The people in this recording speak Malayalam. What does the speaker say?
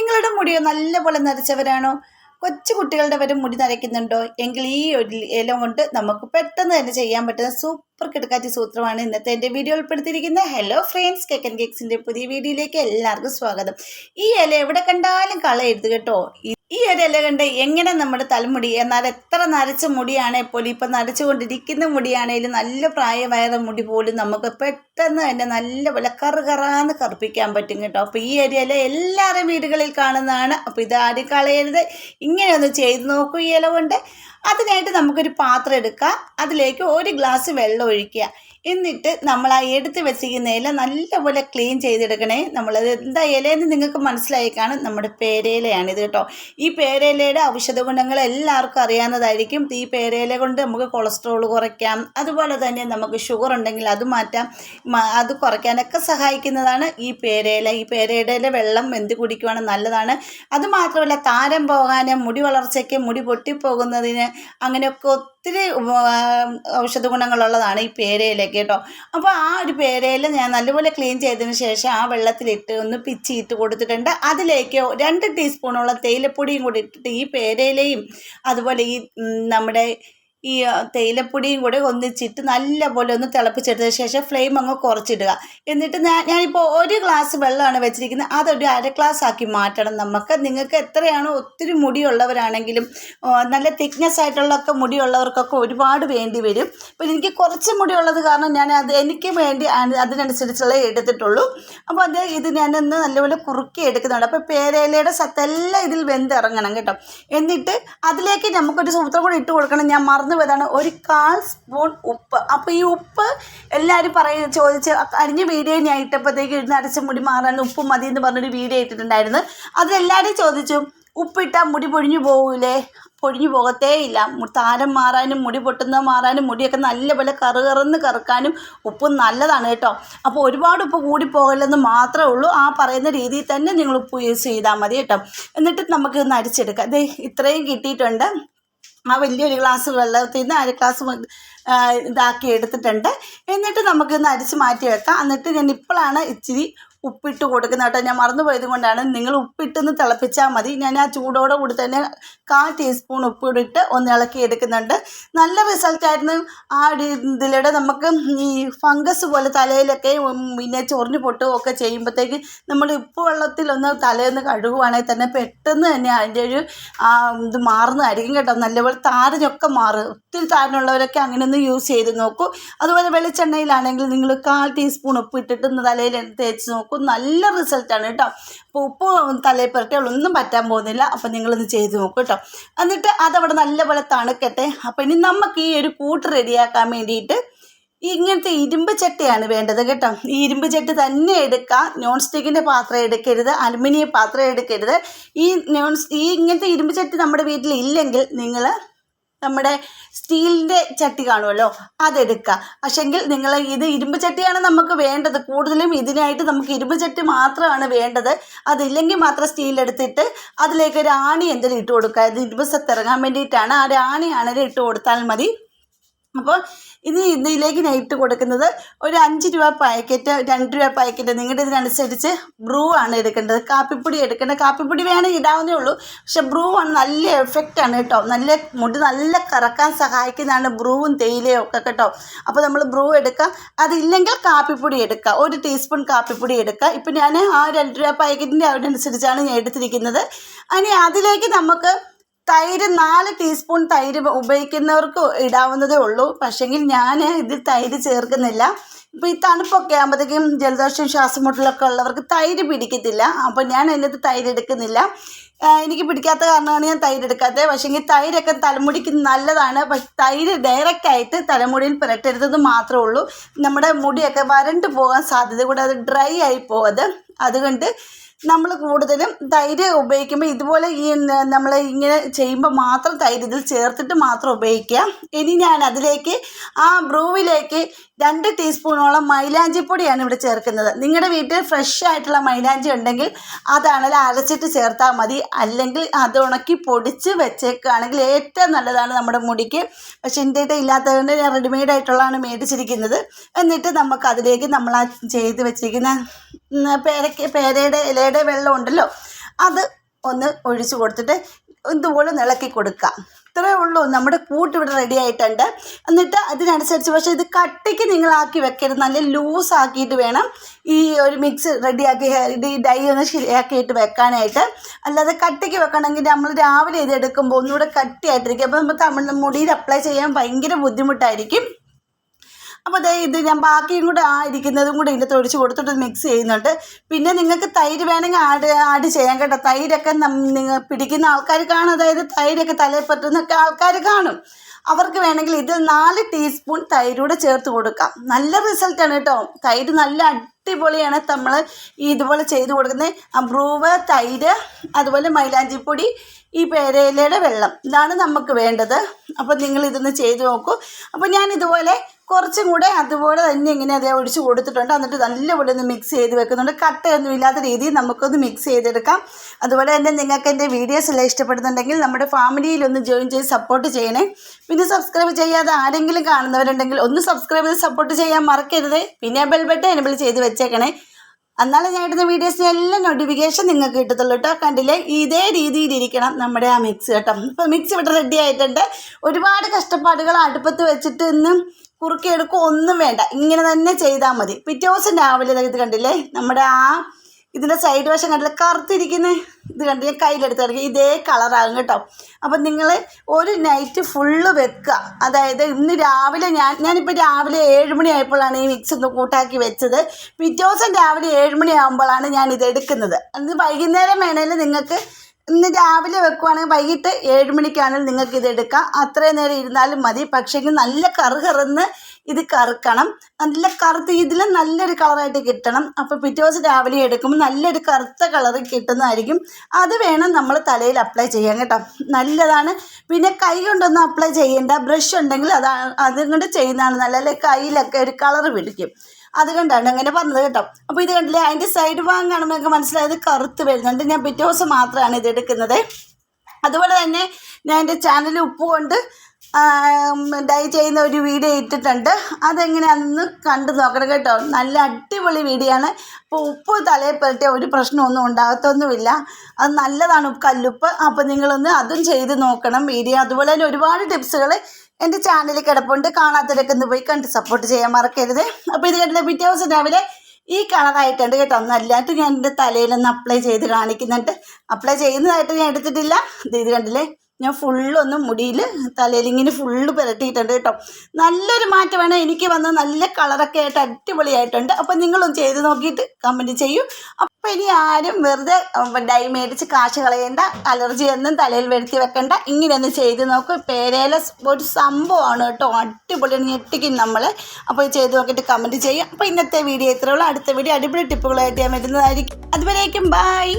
നിങ്ങളുടെ മുടിയോ നല്ലപോലെ നരച്ചവരാണോ? കൊച്ചു കുട്ടികളുടെ വരെ മുടി നരയ്ക്കുന്നുണ്ടോ? എങ്കിൽ ഈ ഒരു ഇല കൊണ്ട് നമുക്ക് പെട്ടെന്ന് തന്നെ ചെയ്യാൻ പറ്റുന്ന സൂപ്പർ കിടക്കാറ്റി സൂത്രമാണ് ഇന്നത്തെ എന്റെ വീഡിയോ ഉൾപ്പെടുത്തിയിരിക്കുന്നത്. ഹലോ ഫ്രണ്ട്സ് കെക്കൻ കേക്സിന്റെ പുതിയ വീഡിയോയിലേക്ക് എല്ലാവർക്കും സ്വാഗതം. ഈ ഇല എവിടെ കണ്ടാലും കളയരുത് കേട്ടോ. ഈ- ഒരു ഇല കണ്ട് എങ്ങനെ നമ്മുടെ തലമുടി എന്നാൽ എത്ര നരച്ച മുടിയാണെ പോലും ഇപ്പം നരച്ചുകൊണ്ടിരിക്കുന്ന മുടിയാണേലും നല്ല പ്രായമായ മുടി പോലും നമുക്ക് പെട്ടെന്ന് തന്നെ നല്ല പോലെ കറുകറാന്ന് കറുപ്പിക്കാൻ പറ്റും കേട്ടോ. അപ്പോൾ ഈ ഒരു ഇല എല്ലാവരും വീടുകളിൽ കാണുന്നതാണ്. അപ്പോൾ ഇത് ആരും കളയരുത്. ഇങ്ങനെ ഒന്ന് ചെയ്ത് നോക്കൂ ഈ ഇല കൊണ്ട്. അതിനായിട്ട് നമുക്കൊരു പാത്രം എടുക്കുക അതിലേക്ക് ഒരു ഗ്ലാസ് വെള്ളം ഒഴിക്കുക. എന്നിട്ട് നമ്മൾ ആ എടുത്ത് വെച്ചിരിക്കുന്ന ഇല നല്ലപോലെ ക്ലീൻ ചെയ്തെടുക്കണേ. നമ്മളത് എന്താ ഇലയെന്ന് നിങ്ങൾക്ക് മനസ്സിലായി നമ്മുടെ പേരയിലയാണിത് കേട്ടോ. ഈ പേരയിലയുടെ ഔഷധ ഗുണങ്ങൾ എല്ലാവർക്കും അറിയാവുന്നതായിരിക്കും. ഈ പേരയില കൊണ്ട് നമുക്ക് കൊളസ്ട്രോൾ കുറയ്ക്കാം. അതുപോലെ തന്നെ നമുക്ക് ഷുഗർ ഉണ്ടെങ്കിൽ അത് മാറ്റാം. അത് കുറയ്ക്കാനൊക്കെ സഹായിക്കുന്നതാണ് ഈ പേരയില. ഈ പേരയുടെ വെള്ളം വെന്ത് കുടിക്കുവാണ് നല്ലതാണ്. അതുമാത്രമല്ല താരം പോകാനും മുടി വളർച്ചയ്ക്ക് മുടി പൊട്ടിപ്പോകുന്നതിന് അങ്ങനെയൊക്കെ ഒത്തിരി ഔഷധ ഗുണങ്ങളുള്ളതാണ് ഈ പേരയിലൊക്കെ കേട്ടോ. അപ്പോൾ ആ ഒരു പേരയില ഞാൻ നല്ലപോലെ ക്ലീൻ ചെയ്തതിന് ശേഷം ആ വെള്ളത്തിലിട്ട് ഒന്ന് പിച്ചിയിട്ട് കൊടുത്തിട്ടുണ്ട്. അതിലേക്ക് രണ്ട് ടീസ്പൂണോളം തേയിലപ്പൊടിയും കൂടി ഇട്ടിട്ട് ഈ പേരയിലയും അതുപോലെ ഈ നമ്മുടെ ഈ തേയിലപ്പൊടിയും കൂടെ ഒന്നിച്ചിട്ട് നല്ലപോലെ ഒന്ന് തിളപ്പിച്ചെടുത്തതിന് ശേഷം ഫ്ലെയിം അങ്ങ് കുറച്ചിടുക. എന്നിട്ട് ഞാൻ ഞാനിപ്പോൾ ഒരു ഗ്ലാസ് വെള്ളമാണ് വെച്ചിരിക്കുന്നത്. അതൊരു അര ഗ്ലാസ് ആക്കി മാറ്റണം. നമുക്ക് നിങ്ങൾക്ക് എത്രയാണോ ഒത്തിരി മുടിയുള്ളവരാണെങ്കിലും നല്ല തിക്നെസ് ആയിട്ടുള്ളൊക്കെ മുടിയുള്ളവർക്കൊക്കെ ഒരുപാട് വേണ്ടി വരും. അപ്പോൾ എനിക്ക് കുറച്ച് മുടിയുള്ളത് കാരണം ഞാൻ അത് എനിക്ക് വേണ്ടി അതിനനുസരിച്ചുള്ള എടുത്തിട്ടുള്ളൂ. അപ്പോൾ അത് ഇത് ഞാനൊന്ന് നല്ലപോലെ കുറുക്കി എടുക്കുന്നുണ്ട്. അപ്പോൾ പേരയിലയുടെ സത്തെല്ലാം ഇതിൽ വെന്തിറങ്ങണം കേട്ടോ. എന്നിട്ട് അതിലേക്ക് നമുക്കൊരു സൂത്രം കൂടി ഇട്ട് കൊടുക്കണം. ഞാൻ മറന്നു പോയതാണ്. ഒരു കാൽ സ്പൂൺ ഉപ്പ്. അപ്പോൾ ഈ ഉപ്പ് എല്ലാവരും പറയും ചോദിച്ച് കഴിഞ്ഞ വീഡിയോ ഞാൻ ഇട്ടപ്പോഴത്തേക്ക് ഇരുന്ന് അരച്ച മുടി മാറാൻ ഉപ്പ് മതി എന്ന് പറഞ്ഞൊരു വീഡിയോ ഇട്ടിട്ടുണ്ടായിരുന്നു. അതിലെല്ലാവരും ചോദിച്ചു ഉപ്പിട്ടാൽ മുടി പൊഴിഞ്ഞു പോകൂലേ? പൊഴിഞ്ഞു പോകത്തേ ഇല്ല താരം മാറാനും മുടി പൊട്ടുന്ന മാറാനും മുടിയൊക്കെ നല്ല നല്ലപോലെ കറുകറന്ന് കറുക്കാനും ഉപ്പ് നല്ലതാണ് കേട്ടോ. അപ്പോൾ ഒരുപാട് ഉപ്പ് കൂടി പോകല്ലെന്ന് മാത്രമേ ഉള്ളൂ. ആ പറയുന്ന രീതിയിൽ തന്നെ നിങ്ങൾ ഉപ്പ് യൂസ് ചെയ്താൽ മതി കേട്ടോ. എന്നിട്ട് നമുക്ക് ഇന്ന് അരിച്ചെടുക്കാം. ദേ ഇത്രയും കിട്ടിയിട്ടുണ്ട്. ആ വലിയൊരു ഗ്ലാസ് വെള്ളത്തിൽ നിന്ന് അര ഗ്ലാസ് ഇതാക്കി എടുത്തിട്ടുണ്ട്. എന്നിട്ട് നമുക്കിന്ന് അരിച്ച് മാറ്റി വെക്കാം എന്നിട്ട് ഞാൻ ഇപ്പോഴാണ് ഇച്ചിരി ഉപ്പിട്ട് കൊടുക്കുന്ന കേട്ടോ. ഞാൻ മറന്നു പോയത് കൊണ്ടാണ്. നിങ്ങൾ ഉപ്പിട്ടൊന്ന് തിളപ്പിച്ചാൽ മതി. ഞാൻ ആ ചൂടോടെ കൂടി തന്നെ കാൽ ടീസ്പൂൺ ഉപ്പിട്ട് ഒന്ന് ഇളക്കി എടുക്കുന്നുണ്ട്. നല്ല റിസൾട്ടായിരുന്നു ആ ഇതിലൂടെ നമുക്ക് ഈ ഫംഗസ് പോലെ തലയിലൊക്കെ പിന്നെ ചൊറിഞ്ഞു പൊട്ടുകയും ഒക്കെ ചെയ്യുമ്പോഴത്തേക്ക് നമ്മൾ ഉപ്പ് വെള്ളത്തിലൊന്ന് തലേന്ന് കഴുകുവാണെങ്കിൽ തന്നെ പെട്ടെന്ന് തന്നെ അതിന്റെ ഒരു ഇത് മാറുന്നതായിരിക്കും കേട്ടോ. നല്ലപോലെ താരനൊക്കെ മാറും. ഒത്തിരി താരനുള്ളവരൊക്കെ അങ്ങനെ ഒന്ന് യൂസ് ചെയ്ത് നോക്കൂ. അതുപോലെ വെളിച്ചെണ്ണയിലാണെങ്കിൽ നിങ്ങൾ കാൽ ടീസ്പൂൺ ഉപ്പ് ഇട്ടിട്ട് തലയിൽ തേച്ച് നോക്കൂ. നല്ല റിസൾട്ടാണ് കേട്ടോ. അപ്പോൾ ഉപ്പ് തലയിൽ പുരട്ടിയാൽ ഒന്നും പറ്റാൻ പോകുന്നില്ല. അപ്പോൾ നിങ്ങളൊന്ന് ചെയ്ത് നോക്കും കേട്ടോ. എന്നിട്ട് അതവിടെ നല്ലപോലെ തണുക്കട്ടെ. അപ്പോൾ ഇനി നമുക്ക് ഈ ഒരു കൂട്ട് റെഡിയാക്കാൻ വേണ്ടിയിട്ട് ഇങ്ങനത്തെ ഇരുമ്പ് ചട്ടിയാണ് വേണ്ടത് കേട്ടോ. ഈ ഇരുമ്പ് ചട്ടി തന്നെ എടുക്കുക നോൺ സ്റ്റിക്കിന്റെ പാത്രം എടുക്കരുത്. അലുമിനിയം പാത്രം എടുക്കരുത്. ഈ നോൺ ഈ ഇങ്ങനത്തെ ഇരുമ്പ് ചട്ടി നമ്മുടെ വീട്ടിൽ ഇല്ലെങ്കിൽ നിങ്ങൾ നമ്മുടെ സ്റ്റീലിന്റെ ചട്ടി കാണുമല്ലോ അതെടുക്കുക. പക്ഷെങ്കിൽ നിങ്ങൾ ഇത് ഇരുമ്പ് ചട്ടിയാണ് നമുക്ക് വേണ്ടത്. കൂടുതലും ഇതിനായിട്ട് നമുക്ക് ഇരുമ്പ് ചട്ടി മാത്രമാണ് വേണ്ടത്. അതില്ലെങ്കിൽ മാത്രം സ്റ്റീൽ എടുത്തിട്ട് അതിലേക്ക് ഒരു ആണി എന്തെങ്കിലും ഇട്ട് കൊടുക്കുക ഇത് ഇരുമ്പ് സത്ത് ഇറങ്ങാൻ വേണ്ടിയിട്ടാണ്. ആ ഒരു ആണിയാണെങ്കിൽ ഇട്ട് കൊടുത്താൽ മതി. അപ്പോൾ ഇത് ഇതിലേക്ക് നെയ്റ്റ് കൊടുക്കുന്നത് ഒരു അഞ്ച് രൂപ പാക്കറ്റ് രണ്ട് രൂപ പാക്കറ്റ് നിങ്ങളുടെ ഇതിനനുസരിച്ച് ബ്രൂ ആണ് എടുക്കേണ്ടത്. കാപ്പിപ്പൊടി എടുക്കേണ്ടത് കാപ്പിപ്പൊടി വേണമെങ്കിൽ ഇടാവുന്നേ ഉള്ളൂ. പക്ഷെ ബ്രൂ ആണ് നല്ല എഫക്റ്റ് ആണ് കേട്ടോ. നല്ല മുടി നല്ല കറക്കാൻ സഹായിക്കുന്നതാണ് ബ്രൂവും തേയിലയും ഒക്കെ കേട്ടോ. അപ്പോൾ നമ്മൾ ബ്രൂ എടുക്കാം അതില്ലെങ്കിൽ കാപ്പിപ്പൊടി എടുക്കുക. ഒരു ടീസ്പൂൺ കാപ്പിപ്പൊടി എടുക്കുക. ഇപ്പം ഞാൻ ആ രണ്ട് രൂപ പാക്കറ്റിന്റെ അതിനനുസരിച്ചാണ് ഞാൻ എടുത്തിരിക്കുന്നത്. ഇനി അതിലേക്ക് നമുക്ക് തൈര് നാല് ടീസ്പൂൺ തൈര് ഉപയോഗിക്കുന്നവർക്ക് ഇടാവുന്നതേ ഉള്ളൂ. പക്ഷെങ്കിൽ ഞാൻ ഇതിൽ തൈര് ചേർക്കുന്നില്ല. ഇപ്പോൾ ഈ തണുപ്പൊക്കെ ആകുമ്പോഴത്തേക്കും ജലദോഷം ശ്വാസമുട്ടലൊക്കെ ഉള്ളവർക്ക് തൈര് പിടിക്കത്തില്ല. അപ്പോൾ ഞാൻ അതിനകത്ത് തൈര് എടുക്കുന്നില്ല. എനിക്ക് പിടിക്കാത്ത കാരണമാണ് ഞാൻ തൈര് എടുക്കാത്തത്. പക്ഷേങ്കിൽ തൈരൊക്കെ തലമുടിക്ക് നല്ലതാണ്. പക്ഷെ തൈര് ഡയറക്റ്റ് ആയിട്ട് തലമുടിയിൽ പുരട്ടരുതെന്ന് മാത്രമേ ഉള്ളൂ. നമ്മുടെ മുടിയൊക്കെ വരണ്ട് പോകാൻ സാധ്യത കൂടാതെ ഡ്രൈ ആയി പോകത്. അതുകൊണ്ട് നമ്മൾ കൂടുതലും തൈര് ഉപയോഗിക്കുമ്പോൾ ഇതുപോലെ ഈ നമ്മൾ ഇങ്ങനെ ചെയ്യുമ്പോൾ മാത്രം തൈര് ഇതിൽ ചേർത്തിട്ട് മാത്രം ഉപയോഗിക്കുക. ഇനി ഞാൻ അതിലേക്ക് ആ ബ്രൂവിലേക്ക് രണ്ട് ടീസ്പൂണോളം മൈലാഞ്ചിപ്പൊടിയാണ് ഇവിടെ ചേർക്കുന്നത്. നിങ്ങളുടെ വീട്ടിൽ ഫ്രഷ് ആയിട്ടുള്ള മൈലാഞ്ചി ഉണ്ടെങ്കിൽ അതാണെങ്കിൽ അരച്ചിട്ട് ചേർത്താൽ മതി. അല്ലെങ്കിൽ അത് ഉണക്കി പൊടിച്ച് വെച്ചേക്കുകയാണെങ്കിൽ ഏറ്റവും നല്ലതാണ് നമ്മുടെ മുടിക്ക്. പക്ഷേ എന്റെ ഇട്ട് ഇല്ലാത്തതുകൊണ്ട് ഞാൻ റെഡിമെയ്ഡ് ആയിട്ടുള്ളതാണ് മേടിച്ചിരിക്കുന്നത്. എന്നിട്ട് നമുക്ക് അതിലേക്ക് നമ്മൾ ആ ചെയ്ത് വെച്ചിരിക്കുന്ന പേരയ്ക്ക് പേരയുടെ ഇലയുടെ വെള്ളം ഉണ്ടല്ലോ. അത് ഒന്ന് ഒഴിച്ചു കൊടുത്തിട്ട് ഇതുപോലെ ഇളക്കി കൊടുക്കുക ഇത്രയേ ഉള്ളൂ. നമ്മുടെ കൂട്ട് ഇവിടെ റെഡി ആയിട്ടുണ്ട്. എന്നിട്ട് അതിനനുസരിച്ച് പക്ഷേ ഇത് കട്ടിക്ക് നിങ്ങളാക്കി വെക്കരുത്. നല്ല ലൂസ് ആക്കിയിട്ട് വേണം ഈ ഒരു മിക്സ് റെഡിയാക്കി ഈ ഡൈ ഒന്ന് ശരിയാക്കിയിട്ട് വെക്കാനായിട്ട്. അല്ലാതെ കട്ടിക്ക് വെക്കണമെങ്കിൽ നമ്മൾ രാവിലെ ഇത് എടുക്കുമ്പോൾ ഒന്നുകൂടെ കട്ടിയായിട്ടിരിക്കും. അപ്പോൾ നമുക്ക് തമിഴ് മുടിയിൽ അപ്ലൈ ചെയ്യാൻ ഭയങ്കര ബുദ്ധിമുട്ടായിരിക്കും. അപ്പോൾ ദേ ഇത് ഞാൻ ബാക്കിയും കൂടെ ആ ഇരിക്കുന്നതും കൂടെ ഇതിന്റെ തൊഴിച്ച് കൊടുത്തിട്ട് മിക്സ് ചെയ്യുന്നുണ്ട്. പിന്നെ നിങ്ങൾക്ക് തൈര് വേണമെങ്കിൽ ആഡ് ആഡ് ചെയ്യാം കേട്ടോ. തൈരൊക്കെ നിങ്ങൾ പിടിക്കുന്ന ആൾക്കാർ കാണും. അതായത് തൈരൊക്കെ തലയിൽ പറ്റുന്നൊക്കെ ആൾക്കാർ കാണും. അവർക്ക് വേണമെങ്കിൽ ഇത് നാല് ടീസ്പൂൺ തൈരൂടെ ചേർത്ത് കൊടുക്കാം. നല്ല റിസൾട്ടാണ് കേട്ടോ. തൈര് നല്ല അടിപൊളിയാണ് നമ്മൾ ഇതുപോലെ ചെയ്ത് കൊടുക്കുന്നത്. അബ്രൂവ് തൈര് അതുപോലെ മൈലാഞ്ചിപ്പൊടി ഈ പേരയിലയുടെ വെള്ളം. ഇതാണ് നമുക്ക് വേണ്ടത്. അപ്പോൾ നിങ്ങൾ ഇതൊന്ന് ചെയ്ത് നോക്കൂ. അപ്പോൾ ഞാൻ ഇതുപോലെ കുറച്ചും കൂടെ അതുപോലെ തന്നെ ഇങ്ങനെ അതേ ഒഴിച്ച് കൊടുത്തിട്ടുണ്ട്. എന്നിട്ട് നല്ലപോലെ ഒന്ന് മിക്സ് ചെയ്ത് വെക്കുന്നുണ്ട്. കട്ടയൊന്നും ഇല്ലാത്ത രീതിയിൽ നമുക്കൊന്ന് മിക്സ് ചെയ്തെടുക്കാം. അതുപോലെ തന്നെ നിങ്ങൾക്ക് എന്റെ വീഡിയോസ് എല്ലാം ഇഷ്ടപ്പെടുന്നുണ്ടെങ്കിൽ നമ്മുടെ ഫാമിലിയിലൊന്ന് ജോയിൻ ചെയ്ത് സപ്പോർട്ട് ചെയ്യണേ. പിന്നെ സബ്സ്ക്രൈബ് ചെയ്യാതെ ആരെങ്കിലും കാണുന്നവരുണ്ടെങ്കിൽ ഒന്ന് സബ്സ്ക്രൈബ് ചെയ്ത് സപ്പോർട്ട് ചെയ്യാൻ മറക്കരുത്. പിന്നെ ബെൽ ബട്ടൺ എനബിൾ ചെയ്ത് വെച്ചേക്കണേ. എന്നാലും ഞാൻ ഇടുന്ന വീഡിയോസിന് എല്ലാം നോട്ടിഫിക്കേഷൻ നിങ്ങൾക്ക് കിട്ടത്തുള്ളൂ കേട്ടോ. കണ്ടില്ലേ? ഇതേ രീതിയിലിരിക്കണം നമ്മുടെ ആ മിക്സ് കേട്ടോ. ഇപ്പോൾ മിക്സ് ഇവിടെ റെഡി ആയിട്ടുണ്ട്. ഒരുപാട് കഷ്ടപ്പാടുകൾ അടുപ്പത്ത് വെച്ചിട്ട് ഇന്നും കുറുക്കിയെടുക്കുക ഒന്നും വേണ്ട. ഇങ്ങനെ തന്നെ ചെയ്താൽ മതി. പിറ്റേ ദിവസം രാവിലെ ഇത് കണ്ടില്ലേ? നമ്മുടെ ആ ഇതിന്റെ സൈഡ് വശം കണ്ടില്ല? കറുത്തിരിക്കുന്ന. ഇത് കണ്ട് ഞാൻ കയ്യിലെടുത്ത് കിടക്കുക ഇതേ കളറാകും കേട്ടോ. അപ്പം നിങ്ങൾ ഒരു നൈറ്റ് ഫുള്ള് വെക്കുക. അതായത് ഇന്ന് രാവിലെ ഞാൻ ഞാനിപ്പോൾ രാവിലെ ഏഴ് മണി ആയപ്പോഴാണ് ഈ മിക്സ് ഒന്ന് കൂട്ടാക്കി വെച്ചത്. പിറ്റേ ദിവസം രാവിലെ ഏഴ് മണിയാകുമ്പോഴാണ് ഞാൻ ഇത് എടുക്കുന്നത്. അത് വൈകുന്നേരം വേണേൽ നിങ്ങൾക്ക് ഇന്ന് രാവിലെ വെക്കുവാണെങ്കിൽ വൈകിട്ട് ഏഴ് മണിക്കാണെങ്കിൽ നിങ്ങൾക്ക് ഇത് എടുക്കാം. അത്രയും നേരം ഇരുന്നാലും മതി. പക്ഷേങ്കിൽ നല്ല കറ് കറന്ന് ഇത് കറുക്കണം. നല്ല കറുത്ത് ഇതിൽ നല്ലൊരു കളറായിട്ട് കിട്ടണം. അപ്പോൾ പിറ്റേ ദിവസം രാവിലെ എടുക്കുമ്പോൾ നല്ലൊരു കറുത്ത കളർ കിട്ടുന്നതായിരിക്കും. അത് വേണം നമ്മൾ തലയിൽ അപ്ലൈ ചെയ്യാൻ കേട്ടോ. നല്ലതാണ്. പിന്നെ കൈ കൊണ്ടൊന്നും അപ്ലൈ ചെയ്യേണ്ട. ബ്രഷ് ഉണ്ടെങ്കിൽ അതാണ് അതും കൊണ്ട് ചെയ്യുന്നതാണ് നല്ല കയ്യിലൊക്കെ ഒരു കളർ പിടിക്കും. അതുകൊണ്ടാണ് അങ്ങനെ പറഞ്ഞത് കേട്ടോ. അപ്പോൾ ഇത് കണ്ടില്ലേ അതിന്റെ സൈഡ് ഭാഗം കാണുമ്പോൾ നിങ്ങൾക്ക് മനസ്സിലായത് കറുത്ത് വരുന്നുണ്ട് ഞാൻ പിറ്റേ ദിവസം മാത്രമാണ് ഇത് എടുക്കുന്നത്. അതുപോലെ തന്നെ ഞാൻ എന്റെ ചാനൽ ഉപ്പ് കൊണ്ട് ഡൈ ചെയ്യുന്ന ഒരു വീഡിയോ ഇട്ടിട്ടുണ്ട്. അതെങ്ങനെയാണെന്ന് കണ്ടു നോക്കണം കേട്ടോ. നല്ല അടിപൊളി വീഡിയോ ആണ് അപ്പോൾ ഉപ്പ് തലയിൽ പുരട്ടിയ ഒരു പ്രശ്നമൊന്നും ഉണ്ടാകത്തൊന്നുമില്ല. അത് നല്ലതാണ് കല്ലുപ്പ് അപ്പോൾ നിങ്ങളൊന്ന് അതും ചെയ്ത് നോക്കണം വീഡിയോ. അതുപോലെ തന്നെ ഒരുപാട് ടിപ്സുകൾ എന്റെ ചാനലിൽ കിടപ്പുണ്ട്. കാണാത്തവരൊക്കെ ഒന്ന് പോയി കണ്ട് സപ്പോർട്ട് ചെയ്യാൻ മറക്കരുത്. അപ്പോൾ ഇത് കണ്ടില്ല പിറ്റേ ദിവസം രാവിലെ ഈ കളറായിട്ടുണ്ട് കേട്ടോ. നല്ലതായിട്ട് ഞാൻ എന്റെ തലയിലൊന്ന് അപ്ലൈ ചെയ്ത് കാണിക്കുന്നുണ്ട്. അപ്ലൈ ചെയ്യുന്നതായിട്ട് ഞാൻ എടുത്തിട്ടില്ല. ഇത് ഇത് കണ്ടില്ലേ? ഞാൻ ഫുള്ളൊന്ന് മുടിയിൽ തലയിൽ ഇങ്ങനെ ഫുള്ള് പുരട്ടിയിട്ടുണ്ട് കേട്ടോ. നല്ലൊരു മാറ്റമാണ് എനിക്ക് വന്ന് നല്ല കളറൊക്കെ ആയിട്ട് അടിപൊളിയായിട്ടുണ്ട്. അപ്പം നിങ്ങളും ചെയ്ത് നോക്കിയിട്ട് കമന്റ് ചെയ്യൂ. അപ്പോൾ ഇനി ആരും വെറുതെ ഡൈ മേടിച്ച് കാശ് കളയേണ്ട അലർജി ഒന്നും തലയിൽ വരുത്തി വെക്കണ്ട. ഇങ്ങനെയൊന്ന് ചെയ്ത് നോക്കും. പേരേല ഒരു സംഭവമാണ് കേട്ടോ. അടിപൊളിയാണ് ഞെട്ടിക്കും നമ്മൾ അപ്പോൾ ചെയ്ത് നോക്കിയിട്ട് കമന്റ് ചെയ്യും. അപ്പോൾ ഇന്നത്തെ വീഡിയോ ഇത്രയുള്ളൂ അടുത്ത വീഡിയോ അടിപൊളി ടിപ്പുകളായിട്ട് ഞാൻ വരുന്നതായിരിക്കും. അതുവരേക്കും ബൈ